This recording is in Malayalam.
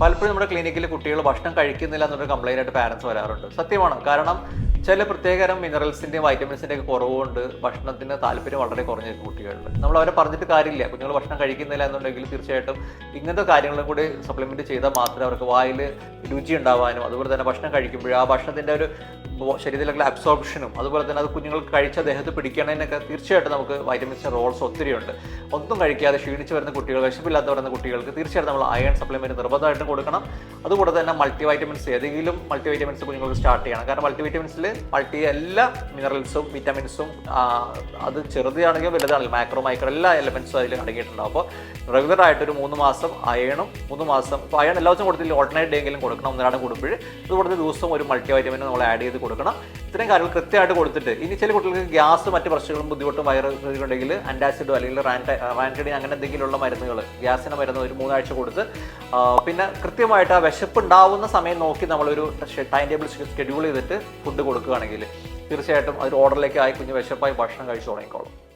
പലപ്പോഴും നമ്മുടെ ക്ലിനിക്കിൽ കുട്ടികൾ ഭക്ഷണം കഴിക്കുന്നില്ല എന്നൊരു കംപ്ലൈന്റ് ആയിട്ട് പാരൻസ് വരാറുണ്ട്. സത്യമാണ്? കാരണം ചില പ്രത്യേകതരം മിനറൽസിന്റെയും വൈറ്റമിൻസിന്റെ ഒക്കെ കുറവുകൊണ്ട് ഭക്ഷണത്തിന് താല്പര്യം വളരെ കുറഞ്ഞിരിക്കും കുട്ടികളിൽ നമ്മൾ അവരെ പറഞ്ഞിട്ട് കാര്യമില്ല. കുഞ്ഞുങ്ങൾ ഭക്ഷണം കഴിക്കുന്നില്ല എന്നുണ്ടെങ്കിൽ തീർച്ചയായിട്ടും ഇങ്ങനത്തെ കാര്യങ്ങളും കൂടി സപ്ലിമെന്റ് ചെയ്താൽ മാത്രമേ അവർക്ക് വായിൽ രുചി ഉണ്ടാവാനും അതുപോലെ തന്നെ ഭക്ഷണം കഴിക്കുമ്പോൾ ആ ഭക്ഷണത്തിന്റെ ഒരു ശരീരത്തിലുള്ള അബ്സോർപ്ഷനും അതുപോലെ തന്നെ അത് കുഞ്ഞുങ്ങൾക്ക് കഴിച്ച ദേഹത്ത് പിടിക്കണതിനൊക്കെ തീർച്ചയായിട്ടും നമുക്ക് വൈറ്റമിൻസിന്റെ റോൾസ് ഒത്തിരി ഉണ്ട്. ഒന്നും കഴിക്കാതെ ക്ഷീണിച്ച് വരുന്ന കുട്ടികൾ വിശപ്പില്ലാത്ത വരുന്ന കുട്ടികൾക്ക് തീർച്ചയായിട്ടും നമ്മൾ അയൺ സപ്ലിമെന്റ് നിർബന്ധമായിട്ടും കൊടുക്കണം. അതുകൂടെ തന്നെ മൾട്ടി വൈറ്റമിൻസ് ഏതെങ്കിലും മൾട്ടി വൈറ്റമിൻസ് കുഞ്ഞുങ്ങൾക്ക് സ്റ്റാർട്ട് ചെയ്യണം. കാരണം മൾട്ടി വൈറ്റമിൻസിൽ മൾട്ടി എല്ലാ മിനറൽസും വിറ്റമിൻസും അത് ചെറുതാണെങ്കിലും വലുതാണെങ്കിലും മാക്രോ മൈക്രോ എല്ലാ എലമെൻസും അതിൽ അടങ്ങിയിട്ടുണ്ടാവും അപ്പോൾ റെഗുലർ ആയിട്ട് ഒരു മൂന്ന് മാസം അയണും. മൂന്ന് മാസം ഇപ്പോൾ അയൺ എല്ലാ ദിവസവും കൊടുത്തില്ല ഓൾട്ടർനേറ്റ് ഡേ എങ്കിലും കൊടുക്കണം. ഒന്നിനാണ് കൊടുക്കുമ്പോൾ ഇത് കൊടുത്ത് ദിവസം ഒരു മൾട്ടി വൈറ്റമിൻ നമ്മൾ ആഡ് ചെയ്ത് കൊടുക്കണം. ഇത്രയും കാര്യങ്ങൾ കൃത്യമായിട്ട് കൊടുത്തിട്ട് ഇനി ചില കുട്ടികൾക്ക് ഗ്യാസ് മറ്റു പ്രശ്നങ്ങളും ബുദ്ധിമുട്ടും വയറ് ഉണ്ടെങ്കിൽ ആന്റാസിഡോ അല്ലെങ്കിൽ റാന്റ റാന്റഡിൻ അങ്ങനെ എന്തെങ്കിലുമുള്ള മരുന്നുകൾ ഗ്യാസിന് മരുന്ന് ഒരു മൂന്നാഴ്ച കൊടുത്ത് പിന്നെ കൃത്യമായിട്ട് ആ വിശപ്പ് ഉണ്ടാവുന്ന സമയം നോക്കി നമ്മളൊരു ടൈം ടേബിൾ ഷെഡ്യൂൾ ചെയ്തിട്ട് ഫുഡ് കൊടുക്കുകയാണെങ്കിൽ തീർച്ചയായിട്ടും അതൊരു ഓർഡറിലേക്ക് ആയി കുഞ്ഞ് വിശപ്പായി ഭക്ഷണം കഴിച്ചു തുടങ്ങിക്കോളും